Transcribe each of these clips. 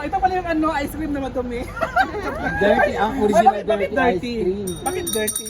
Oh, ito pala yung ano, ice cream na madumi. Dirty, ang original Bakit- bakit dirty, ice cream. Bakit dirty?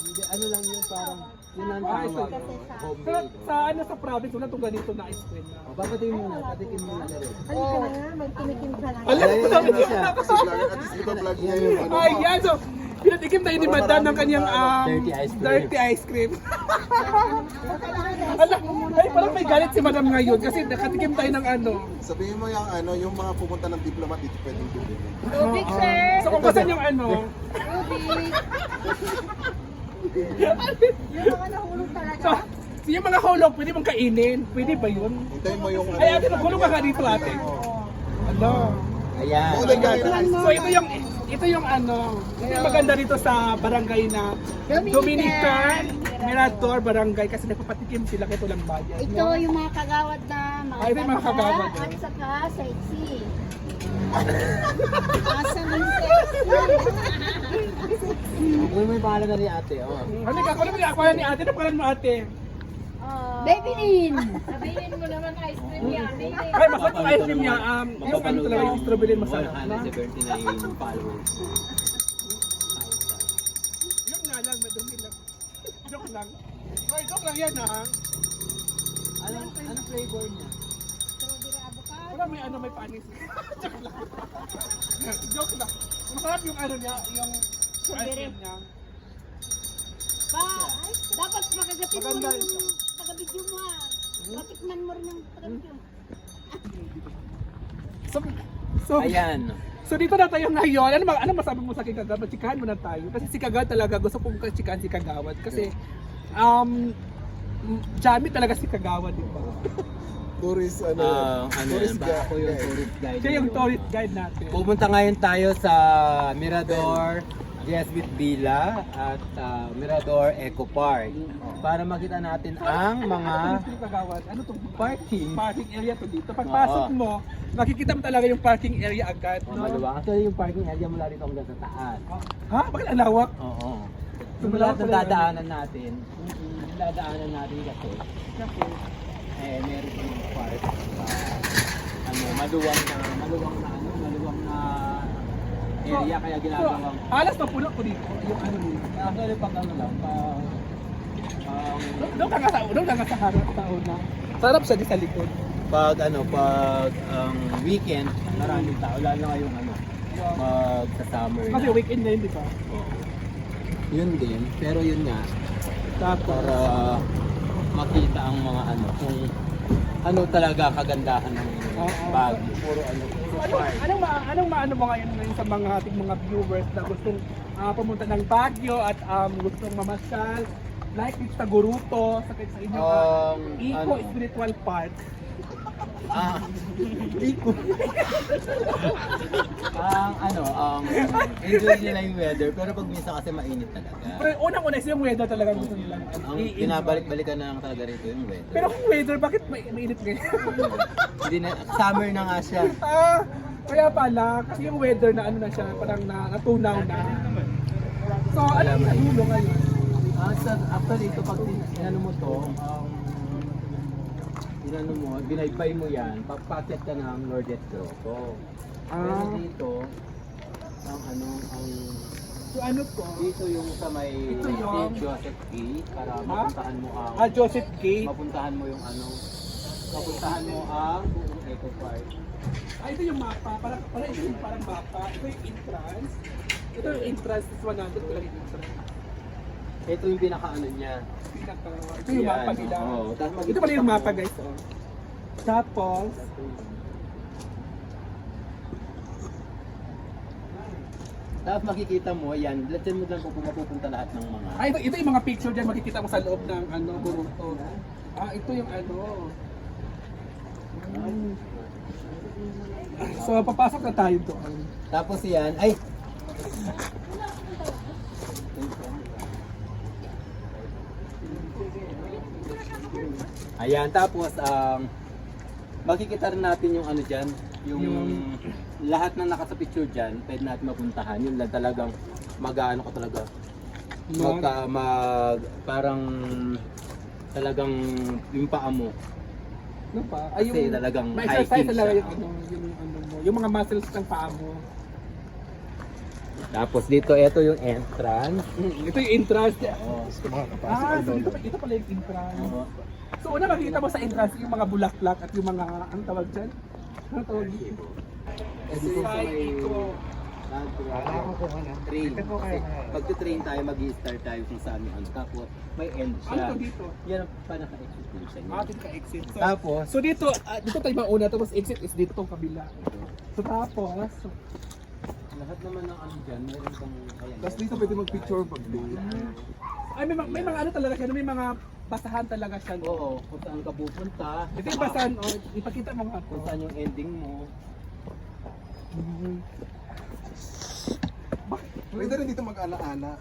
Hindi, ano lang yun, parang yun ang Ah, ito. tawag. Sa, Homemade. sa ano sa province, wala itong ganito na ice cream na. O, papatikin mo na, patikin mo na na rin. Halika na nga, magtumikim ka lang. Alam mo, Ay, sabi ano ko na Kasi vlog, at least ipa-vlog niya yung ano. Ay, yan. So, pinatikim tayo ni Madam ng kanyang um, Dirty ice cream. dirty ice cream. Ala, ay, parang may galit si Madam ngayon kasi nakatikim tayo ng ano. Sabihin mo yung ano, yung mga pupunta ng diplomat dito pwedeng bumili. Tubig, sir. So, kung kasan yung ano, Tubig. Yung mga nahulog talaga. so, yung mga hulog, pwede mong kainin. Pwede ba yun? Hintayin mo yung ano. Ay, ate, nagulog ka nga dito, ate. Ano? Ayan. Ng ice So, ito yung, ito yung ano, ito yung maganda dito sa barangay na Dominican Mirador Barangay kasi nagpapatikim sila kay Tulang Bayan. Ito yung mga kagawad na mga Ay, mga kagawad, At eh. saka sexy. Asa ng sexy? Kung may pangalan na ni ate, oh. Ano ka? Kung ano ni ate, ano pangalan mo ate? Baby Lin. Sabihin mo naman ice cream yan. Ay, masarap yung ice cream niya. Um, yung ano talaga, yung strawberry masarap. na. 179 followers. Yun nga lang, madumi lang. Joke lang. Ay, joke lang yan ha. Anong, anong flavor niya? Wala may ano, may panis. joke lang. joke lang. Masarap yung ano niya, yung ice cream niya. Ba, dapat makagatin mo Maganda ng taga-video mo ah. Patikman mo rin ng taga-video. So, so, Ayan. So dito na tayo ngayon. Ano, ano masabi mo sa akin kagawad? Chikahan mo na tayo. Kasi si Kagawad talaga, gusto kong chikahan si Kagawad. Kasi, um, Jamie talaga si Kagawad, di ba? Tourist, ano. Ah, ano tourist yan, ba guide. ako yung tourist guide. Siya yung tourist guide natin. Pupunta ngayon tayo sa Mirador, Jesuit Villa at ah, Mirador Eco Park para makita natin ang mga Ano itong parking. parking area to dito? Pagpasok mo, makikita mo talaga yung parking area agad. No? Actually, yung parking area mula rito hanggang sa taas. Ha? Bakit ang lawak? Oo. Pala yun. dadaanan natin, yung dadaanan natin kasi, eh, meron yung park. ano, maluwang na, maluwang na, ano, maluwang na area kaya ginagawang So, alas na puno ko dito. Yung ano nila. Actually, pag ano lang. Um, Doon ka nga sa doon ka nga sa harap sa una. Sarap siya di sa likod. pag ano, pag ang weekend, maraming tao, lalo na ngayong ano, pag sa summer Kasi na. weekend na yun, di ba? Oo. Yun din, pero yun nga, Tapos, para makita ang mga ano, kung ano talaga kagandahan ng Oo. Puro ano, Ano, anong ma anong maano mo ngayon ngayon sa mga ating mga viewers na gustong ah, pumunta ng Baguio at um, gustong mamasyal like sa Guruto sa, sa inyong Um, Eco ano? Spiritual Park. Ah, iko. ang ano, um, enjoy nila yung weather, pero pag minsan kasi mainit talaga. Pero unang-una is yung weather talaga gusto nilang Ang i-enjoy. pinabalik-balikan na lang talaga rito yung weather. Pero kung weather, bakit may mainit ngayon? Hindi na, summer na nga siya. ah, kaya pala, kasi yung weather na ano na siya, parang na, natunaw na. So, ano yung nadulo ngayon? Ah, sa, actually, ito pag tin- inano mo to, um, inano mo, binaybay mo yan, pagpaket ka ng Lordet Grotto. Pero Ah. dito, ang ano, ang So, ano to? dito yung sa may Ito yung- St. Joseph Gate para mapuntahan mo ang Ah, Joseph Gate. mapuntahan mo yung ano, mapuntahan mo ang buong Eco Park. Ah, ito yung mapa. Parang, parang ito yung parang mapa. Ito yung entrance. Ito yung entrance. This 100 ko lang yung entrance. Ito yung pinaka-ano niya. Pinaka, ito yung Yan, mapa nila. oo. Tapos ito pala yung mapa guys. Oh. Tapos, Tapos makikita mo, yan, dyan mo lang kung mapupunta lahat ng mga... ah, ito, ito yung mga picture dyan makikita mo sa loob ng ano, Boruto. Ah, ito yung ano. Mm. So, papasok na tayo doon. Tapos yan, ay! Ayan, tapos um, makikita rin natin yung ano dyan, yung, Yung- lahat na naka sa picture dyan, pwede natin mapuntahan. Yun lang talagang mag-ano ka talaga. Mag- Magka, mag, parang talagang yung paa mo. Ano pa? Kasi talagang Ma-exercise hiking talaga siya. yung ano, yung ano mo. yung mga muscles ng paa mo. Tapos dito, ito yung entrance. Ito yung entrance. Oh. Ah, so dito, dito pala yung entrance. So una makikita mo sa entrance yung mga bulaklak at yung mga, ang tawag dyan? Ang tawag dito? Ito yung sa may... Iko. Train. Kasi pagka-train tayo, mag-start tayo kung saan yung ano. Tapos may end Ano siya. to dito? Yan ang panaka-exit din siya. Atin ka exit. So, Tapos, so dito, ah, dito tayo mauna tapos exit is dito tong kabila. So tapos, so, lahat naman ng ano dyan, meron kang... Ayan, Tapos dito pwede mag-picture pag ay may, mga- may mga ano talaga siya, may mga basahan talaga siya. no? Oo, kung saan ka pupunta. Ito yung basahan, oh, ipakita mo nga. Kung saan yung ending mo. Pwede rin dito mag-ala-ala.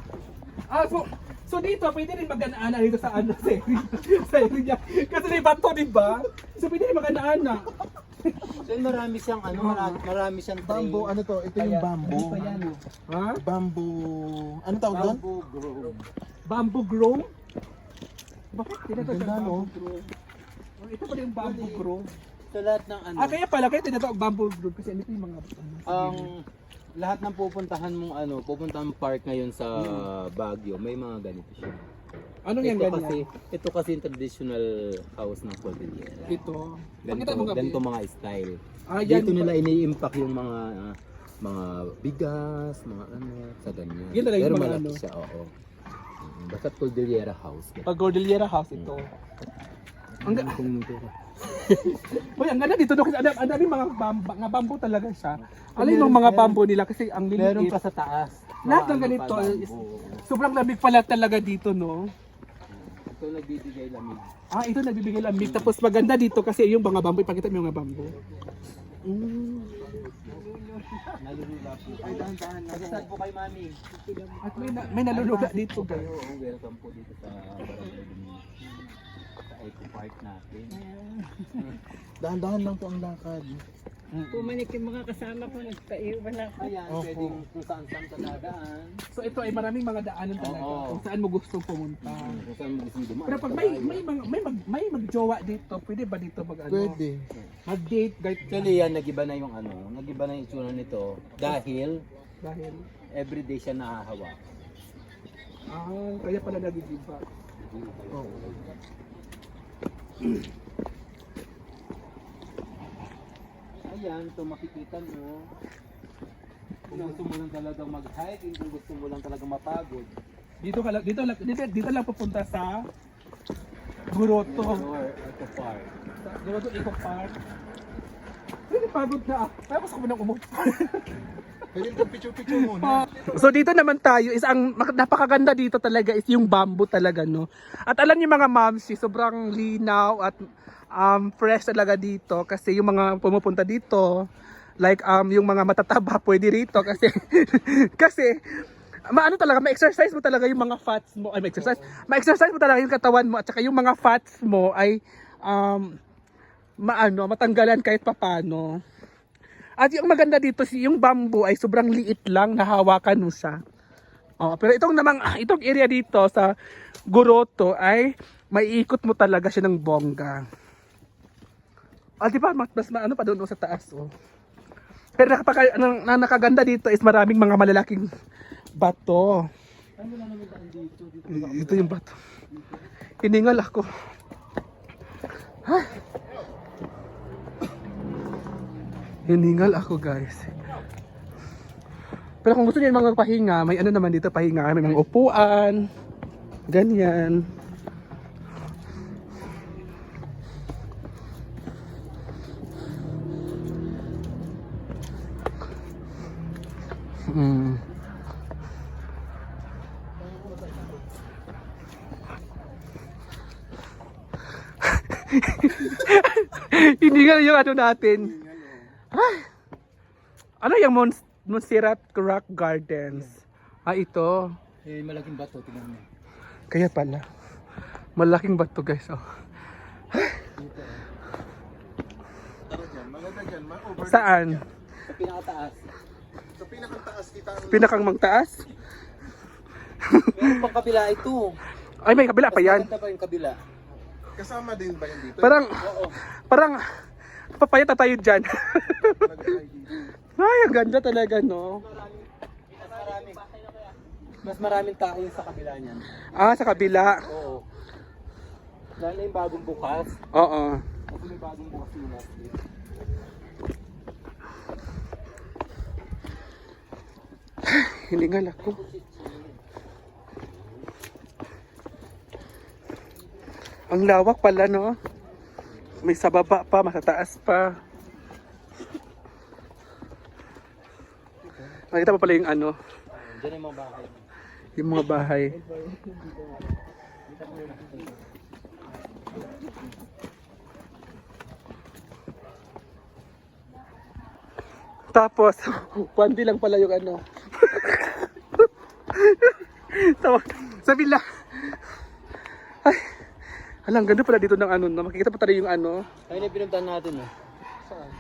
Ah, so, so dito, pwede rin mag-ana dito sa ano, sa area, sa area. Kasi may bato, di ba? So pwede rin mag-ana So marami siyang ano, marami, marami siyang. Bamboo, ano to? Ito yung bamboo. Ano pa yan? Ha? Bamboo. Ano tawag doon? Bamboo grove. Bamboo grove? Bakit? Tinatawag Ganda, siyang no? bamboo grove. Oh, ito pala yung bamboo grove. So lahat ng ano, Ah, kaya pala, kaya tinatawag bamboo grove kasi ano ito yung mga... ano, ang lahat ng pupuntahan mong ano, pupuntahan park ngayon sa Baguio, may mga ganito siya. Anong yan ito ganyan? kasi, ito kasi yung traditional house ng Cordillera. Ito. Ganito, mo ganito mga style. Ah, yan. Dito nila ini-impact yung mga ah, mga bigas, mga ano, sa ganyan. Yan talaga yung Pero mga malaki ano. siya, oo. Mm, Basta Cordillera House. Pag Cordillera House ito. Ang, ga- Ang ga- Uy, ang ganda dito? Kasi ang, dami mga, bam, mga bamboo talaga siya. Alam yung mga bamboo nila kasi ang Meron liliit. pa sa taas. Lahat ng ganito is-. Sobrang lamig pala talaga dito, no? Ito nagbibigay lamig. Ah, ito nagbibigay lamig. Tapos maganda dito kasi yung mga bamboo. Ipakita mo yung mga bamboo. Mm. Nalulula po. Ay, dahan-dahan. Nagsasad po kay mami. At may, na, may naluluga dito, guys. Kayo, welcome po dito sa Barangay. Sa Eco Park natin. Dahan-dahan lang po ang lakad. Pumanik yung mga kasama ko, nagpaiwan ako. Ayan, Opo. pwedeng kung saan saan ka dadaan. So ito ay maraming mga daanan talaga Oo. kung saan mo gustong pumunta. Kung saan mo gusto dumaan. Pero pag may may mga may mag, may magjowa dito, pwede ba dito mag ano? Pwede. Mag-date guys Actually yan, nag-iba na yung ano, nag-iba na yung itsura nito dahil dahil everyday siya nahahawa. ah kaya pala nagigiba. Oo. Ayan, ito makikita mo. Kung gusto mo lang talagang mag-hiking, kung gusto mo lang talagang mapagod. Dito ka lang dito lang dito, dito lang pupunta sa Guroto. Or Eco Park. Sa Guroto Eco Park. Pwede pagod na ako. Tapos ako nang umupo. Pwede ito picture-picture. So dito naman tayo is ang napakaganda dito talaga is yung bamboo talaga no. At alam niyo mga mamsi, sobrang linaw at um, fresh talaga dito kasi yung mga pumupunta dito like um yung mga matataba pwede rito kasi kasi maano talaga ma-exercise mo talaga yung mga fats mo ay ma-exercise ma-exercise mo talaga yung katawan mo at saka yung mga fats mo ay um maano matanggalan kahit papano. At yung maganda dito, si yung bamboo ay sobrang liit lang, nahawakan mo siya. Oh, pero itong namang ah, itong area dito sa Goroto ay maiikot mo talaga siya ng bongga. Ah, di ba? Mas, mas maano pa doon sa taas, oh. Pero nakapaka, ang, ang nakaganda dito is maraming mga malalaking bato. Ito yung bato. Hiningal ako. Hiningal ako guys. Pero kung gusto niyo mga pahinga, may ano naman dito pahinga, may mga upuan, ganyan. Mm. Hindi nga yung ano natin. Ay. Ano yung Mons Monserrat Rock Gardens? Ah, ito. Eh, malaking bato, tingnan mo. Kaya pala. Malaking bato guys. Oh. Tara dyan, maganda dyan. Ma-over. Saan? Sa pinakataas. Sa pinakang taas kita ang Pinakang magtaas? Meron pang kabila ito. Ay, may kabila pa Mas yan. maganda pa yung kabila. kasama din ba yun dito? Parang, Oo. parang, Papayat na tayo dyan. Ay, ang ganda talaga, no? Mas maraming, mas maraming tao yung sa kabila niyan. Ah, sa kabila. Oo. Lalo na yung bagong bukas. Oo. Kasi may bagong bukas yung last week. Hiningal ako. Ang lawak pala, no? May sa baba pa, masataas pa. Nakita pa pala yung ano, Diyan yung mga bahay. yung mga bahay. Tapos, kwandi lang pala yung ano. Tawa, sabi lang. Alang ganda pala dito ng ano, no? makikita pa tayo yung ano. Ayun yung pinuntahan natin eh.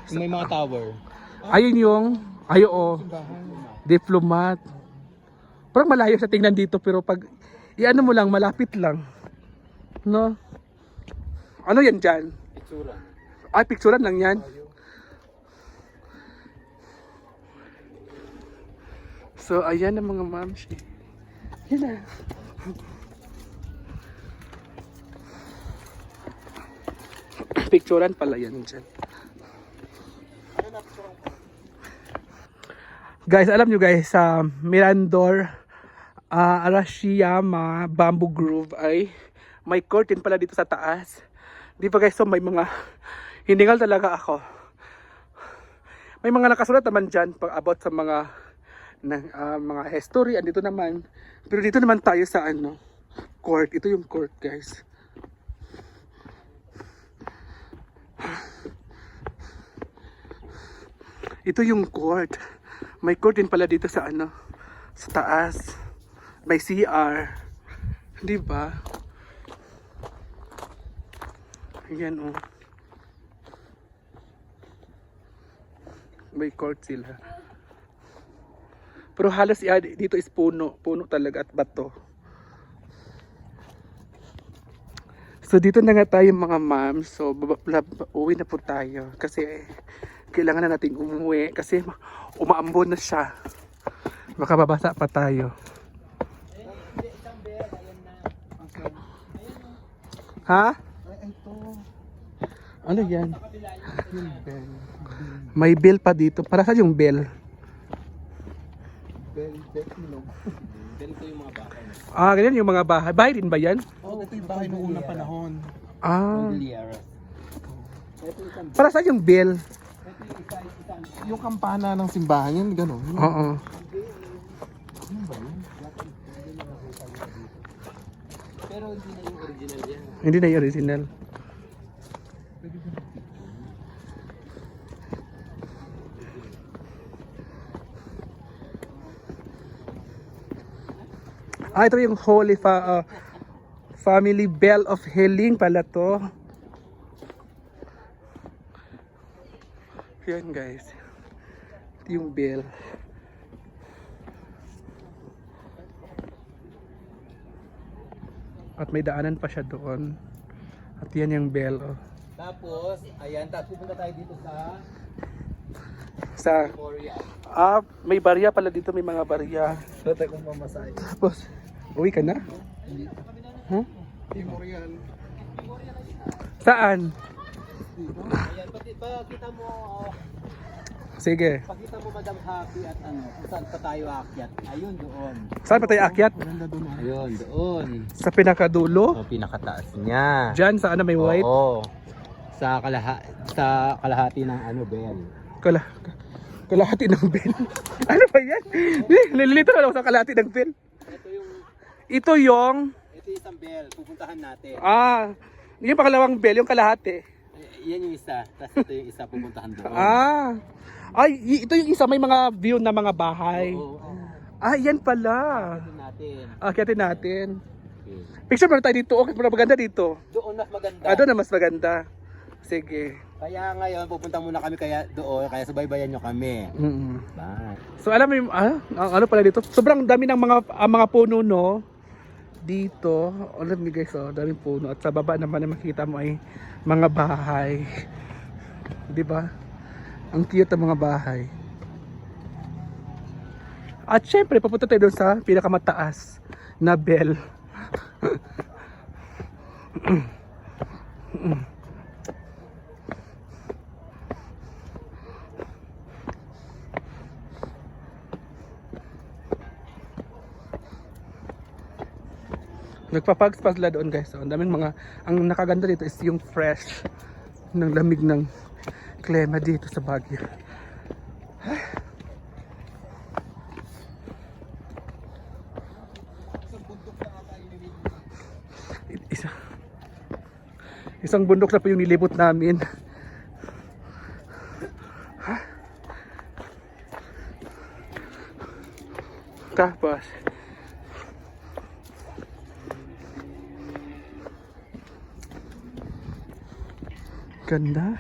Yung may mga tower. Ayun yung, ay oo, diplomat. Parang malayo sa tingnan dito pero pag iano mo lang, malapit lang. No? Ano yan dyan? Itsura. Ay, picturean lang yan. So, ayan ang mga mamshi. Yan na. Picturean pala yan dyan. Guys, alam nyo guys, sa Mirador, ah Arashiyama Bamboo Grove ay may curtain pala dito sa taas. Di ba guys, so may mga hiningal talaga ako. May mga nakasulat naman dyan pag about sa mga na, ah, mga history andito naman. Pero dito naman tayo sa ano, court. Ito yung court, guys. Ito yung court. May court din pala dito sa ano, sa taas. May CR. Di ba? Ayan oh. May court sila. Pero halos yeah, dito is puno. Puno talaga at bato. So dito na nga tayo mga ma'am. So uwi na po tayo. Kasi kailangan na nating umuwi. Kasi ma- umaambon na siya. Baka babasa pa tayo. Ha? Ano yan? May bell pa dito. Para sa yung bell? Ganito yung mga bahay. Ah, ganyan yung mga bahay. Bahay din ba yan? Oh, ito yung bahay noong unang panahon. Ah. Para sa yung bell? Yung kampana ng simbahan yan, gano'n. Oo. pero hindi na yung original yan. Hindi na yung original. Ah, ito yung Holy fa- ah, Family Bell of Healing pala to. Yan guys. Ito yung bell. At may daanan pa siya doon. At yan yung bell. Oh. Tapos, ayan, tapos pupunta tayo dito sa Sa, ah, may barya pala dito. May mga barya. So, tayo kung mamasahe. Tapos, uwi ka na? Huh? Memorial. Saan? Ayan, pati, pakita mo, oh, Sige. pakita mo Madam Happy at ano, kung saan pa tayo aakyat. Ayun, doon. Saan pa tayo akyat? Maganda doon. oh. Ayun, doon. Sa pinakadulo? O, pinakataas niya. Diyan, sa ano may white? Oo. Sa kalaha sa kalahati ng ano, Ben. Kala, kalahati ng bell. ano ba yan? Eh, Nalilito na ako sa kalahati ng bell. Ito yung Ito yung, ito yung isang bell, pupuntahan natin. ah, yung pangalawang bell, yung kalahati. Yan yung isa, tapos ito yung isa pupuntahan doon. Ah, ay, y- ito yung isa, may mga view na mga bahay. Oo. Ah, yan pala. Ito natin. Akyatin natin. Okay. Picture muna tayo dito. Okay, maganda dito. Doon mas maganda. Ah, doon na mas maganda. Sige. Kaya ngayon, pupunta muna kami kaya doon, kaya subaybayan nyo kami. Mm Bye. So alam mo yung, ah, ang ano pala dito, sobrang dami ng mga ang mga puno no dito. Alam niyo guys, oh, daming puno at sa baba naman na makita mo ay mga bahay. Di ba? Ang cute ng mga bahay. At syempre, papunta tayo doon sa pinakamataas na bell. Nagpapags pa sila doon guys. So, ang daming mga, ang nakaganda dito is yung fresh ng lamig ng klima dito sa Baguio. Isa, isang bundok na po yung nilibot namin. Tapos, ganda.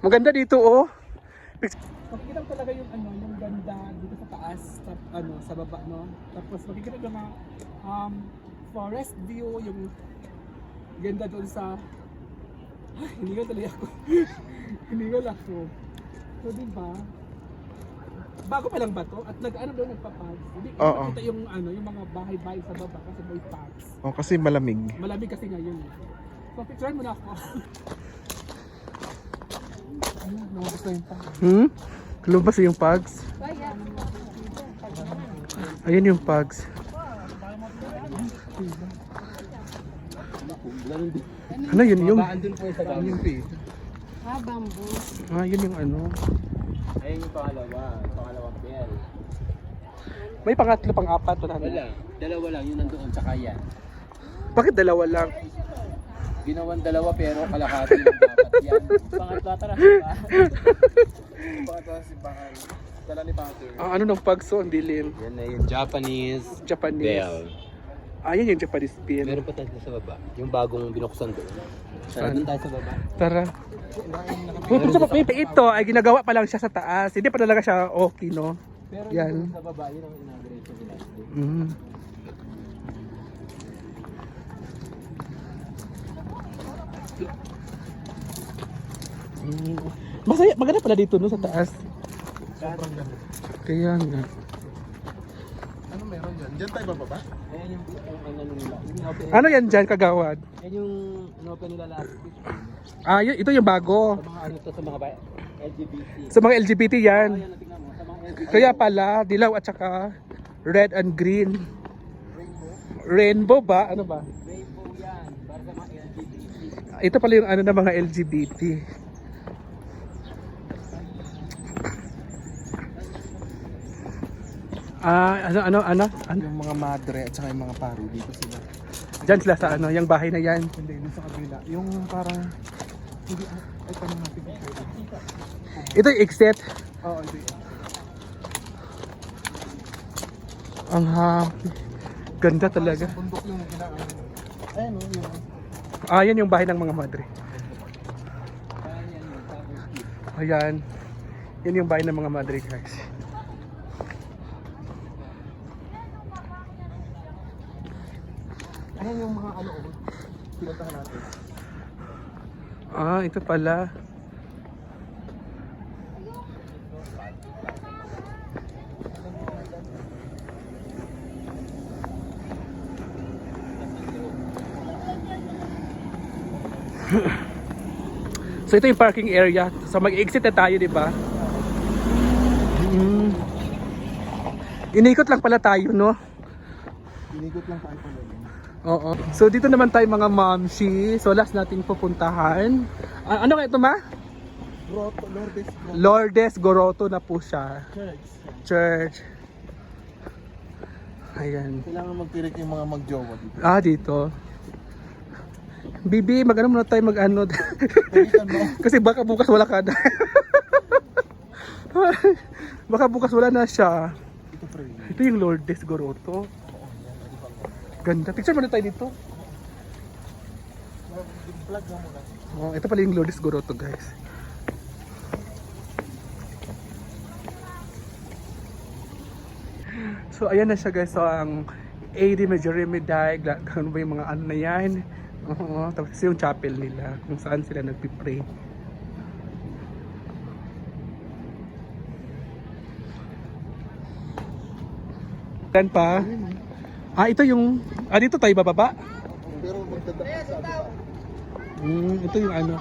Maganda dito oh. Makikita mo talaga yung ano, yung ganda dito sa taas, sa ano, sa baba no. Tapos makikita yung mga um, forest view, yung ganda doon sa Ay, hinigal tuloy ako. hinigal ako. So, di ba? Bago pa lang ba to? At nag-ano doon nagpapag? Hindi ko Oo. makita yung ano, yung mga bahay-bahay sa baba kasi may pags. Oh, kasi malamig. Malamig kasi ngayon. eh. So, picturean mo na ako. Ano, lumabas na yung pags. Hmm? Lumabas yung pags? Ayan yung pags. Ano yun yung... Baan dun po sa bamboo. Ah, bamboo. Ah, yun yung ano. Ayun yung pangalawa. Pangalawang bell. May pangatlo, pang-apat. Wala. Wala. Dalawa lang. Yun nandoon. Tsaka yan. Bakit dalawa lang? Ginawan dalawa pero kalahati lang dapat yan. Pangatlo tara ba? Bata si Bakal. Dala ni Pater. Ang ano ng pagso, ang dilim. Yan na yung Japanese Japanese. bell. Ah, yan yung Japanese pin. Meron pa tayo sa baba. Yung bagong binuksan doon. Tara Saan? doon tayo sa baba. Tara. Ito ay ginagawa pa lang siya sa taas. Hindi pa talaga siya okay, no? Pero Yan. yung sa baba, yun ang inauguration nila. Mm. Mm. Masaya, maganda pala dito no sa taas. Kaya nga. Ano meron dyan? Diyan tayo bababa? Ayan yung, yung ano nila. Ano yan dyan, kagawad? Yan yung inopen nila last week. Ah, yun, ito yung bago. Sa mga ano to, sa mga ba- LGBT. Sa mga LGBT yan. Oh, yan, tingnan mo. Sa mga LGBT. Kaya pala, dilaw at saka red and green. Rainbow ba? Ano ba? Rainbow yan. Para sa mga LGBT. Ito pala yung ano ng mga LGBT. Ah, ano, ano, ano? ano? Yung mga madre at saka yung mga paro dito sila. Diyan sila sa ano, yung bahay na yan. Hindi, dun sa kabila. Yung parang... Hindi, ah, ay tanong natin kung pwede. Ito yung exit. Oo, hindi. Ang happy. Ganda talaga. Bundok yung kailangan. Ayan o, yun. Ah, yan yung bahay ng mga madre. Yung Ayan. Yan yung bahay ng mga madre, guys. Ayan yung mga ano, oh, pinuntahan natin. Ah, ito pala. so ito yung parking area. So mag-exit na tayo, di ba? Mm. Inikot lang pala tayo, no? Inigot lang tayo pa lang. Oo. So dito naman tayo mga mamshi. So last nating pupuntahan. Ah, ano kaya ito ma? Grotto, Lourdes, Grotto Lourdes Goroto na po siya. Church. Church. Ayan. Kailangan magtirik yung mga magjowa dito. Ah, dito. Bibi, mag-ano muna tayo mag-ano. Kasi baka bukas wala ka na. baka bukas wala na siya. Ito pre. Ito yung Lourdes Goroto. Ganda. Picture muna tayo dito. Oh, ito pala yung Lourdes Goroto, guys. So ayan na siya guys. So ang AD Majority Daig, ano ba yung mga ano na yan. Oo, tapos yung chapel nila kung saan sila nagpipray. Yan pa. Ah, ito yung... Ah, dito tayo bababa? Pero magdadaan sa Hmm, ito yung ano.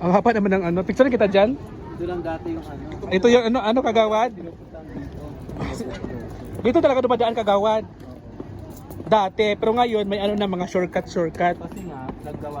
Ang haba naman ng ano. Picture kita dyan. Ito lang dati yung ano. Ito yung ano, ano kagawad? Dito talaga dumadaan kagawad. Dati, pero ngayon may ano na mga shortcut shortcut. Kasi nga, naggawa